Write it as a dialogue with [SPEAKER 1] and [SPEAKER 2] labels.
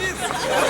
[SPEAKER 1] Kardeşiz.